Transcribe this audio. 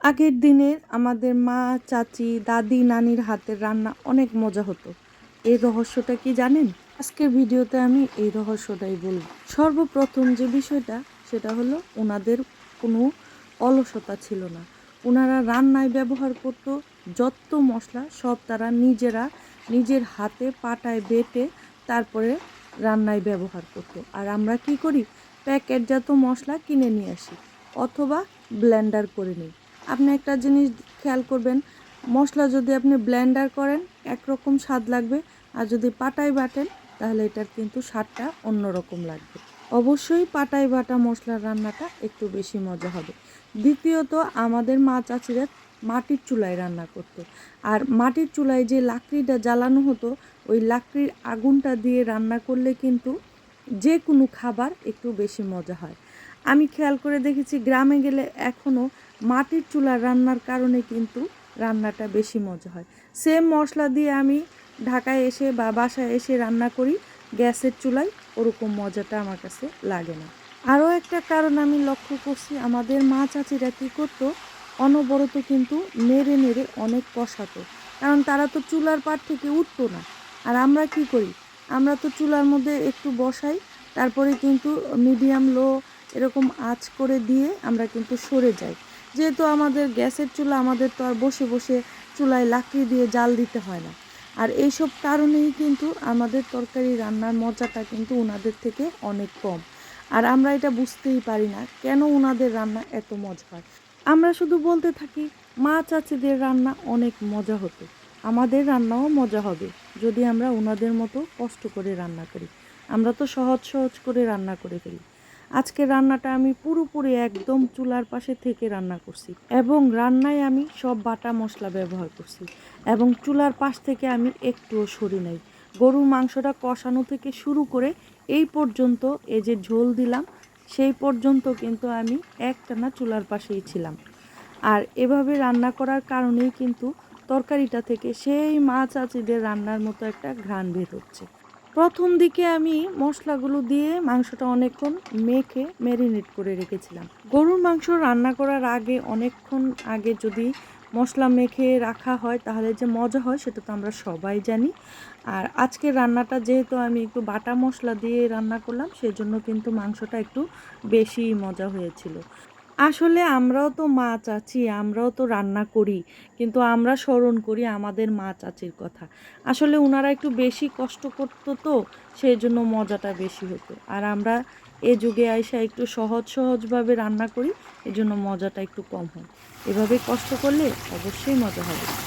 আগের দিনের আমাদের মা, চাচি, দাদি, নানির হাতের রান্না অনেক মজা হতো। এই রহস্যটা কি জানেন? আজকের ভিডিওতে আমি এই রহস্যটাই বলব। সর্বপ্রথম যে বিষয়টা, সেটা হলো ওনাদের কোনো অলসতা ছিল না। ওনারা রান্নায় ব্যবহার করত যত মশলা সব তারা নিজেরা নিজের হাতে পাটায় বেটে তারপরে রান্নায় ব্যবহার করত। আর আমরা কি করি? প্যাকেটজাত মশলা কিনে নিয়ে আসি অথবা ব্লেন্ডার করে নিই। আপনি একটা জিনিস খেয়াল করবেন, মশলা যদি আপনি ব্লেন্ডার করেন, একরকম স্বাদ লাগবে। আর যদি পাটায় বাটেন, তাহলে এটার কিন্তু স্বাদটা অন্যরকম লাগবে। অবশ্যই পাটায় বাটা মশলার রান্নাটা একটু বেশি মজা হবে। দ্বিতীয়ত, আমাদের মা চাচিরা মাটির চুলায় রান্না করতো। আর মাটির চুলায় যে লাকড়িটা জ্বালানো হতো, ওই লাকড়ির আগুনটা দিয়ে রান্না করলে কিন্তু যে কোনো খাবার একটু বেশি মজা হয়। আমি খেয়াল করে দেখেছি, গ্রামে গেলে এখনও মাটির চুলার রান্নার কারণে কিন্তু রান্নাটা বেশি মজা হয়। সেম মশলা দিয়ে আমি ঢাকায় এসে বা বাসায় এসে রান্না করি, গ্যাসের চুলায়, ওরকম মজাটা আমার কাছে লাগে না। আরও একটা কারণ আমি লক্ষ্য করছি, আমাদের মা চাচিরা কী করতো, অনবরত কিন্তু নেড়ে নেড়ে অনেক কষাতো। কারণ তারা তো চুলার পাট থেকে উঠতো না। আর আমরা কি করি, আমরা তো চুলার মধ্যে একটু বসাই, তারপরে কিন্তু মিডিয়াম লো এরকম আঁচ করে দিয়ে আমরা কিন্তু সরে যাই। যেহেতু আমাদের গ্যাসের চুলা আমাদের তো আর বসে বসে চুলায় লাকড়ি দিয়ে জাল দিতে হয় না। আর এইসব কারণেই কিন্তু আমাদের তরকারি রান্নার মজাটা কিন্তু ওনাদের থেকে অনেক কম। আর আমরা এটা বুঝতেই পারি না কেন ওনাদের রান্না এত মজা হয় আমরা শুধু বলতে থাকি, মা চাচিদের রান্না অনেক মজা হতো। আমাদের রান্নাও মজা হবে যদি আমরা ওনাদের মতো কষ্ট করে রান্না করি। আমরা তো সহজ সহজ করে রান্না করে ফেলি। আজকে রান্নাটা আমি পুরোপুরি একদম চুলার পাশে থেকে রান্না করছি এবং রান্নায় আমি সব বাটা মশলা ব্যবহার করছি এবং চুলার পাশ থেকে আমি একটুও সরি নাই। গরুর মাংসটা কষানো থেকে শুরু করে এই পর্যন্ত এ যে ঝোল দিলাম, সেই পর্যন্ত কিন্তু আমি একটানা চুলার পাশেই ছিলাম। আর এভাবে রান্না করার কারণেই কিন্তু তরকারিটা থেকে সেই মাছ আচিদের রান্নার মতো একটা ঘ্রাণ বের হচ্ছে। প্রথম দিকে আমি মশলাগুলো দিয়ে মাংসটা অনেকক্ষণ মেখে ম্যারিনেট করে রেখেছিলাম। গরুর মাংস রান্না করার আগে অনেকক্ষণ আগে যদি মশলা মেখে রাখা হয়, তাহলে যে মজা হয় সেটা তো আমরা সবাই জানি। আর আজকের রান্নাটা যেহেতু আমি একটু বাটা মশলা দিয়ে রান্না করলাম, সেজন্য কিন্তু মাংসটা একটু বেশি মজা হয়েছিল। আসলে আমরাও তো মা চাচি, আমরাও তো রান্না করি, কিন্তু আমরা স্মরণ করি আমাদের মা চাচির কথা। আসলে ওনারা একটু বেশি কষ্ট করতো তো সেই জন্য মজাটা বেশি হতো। আর আমরা এ যুগে আইসা একটু সহজ সহজভাবে রান্না করি, এজন্য মজাটা একটু কম হয়। এভাবে কষ্ট করলে অবশ্যই মজা হবে।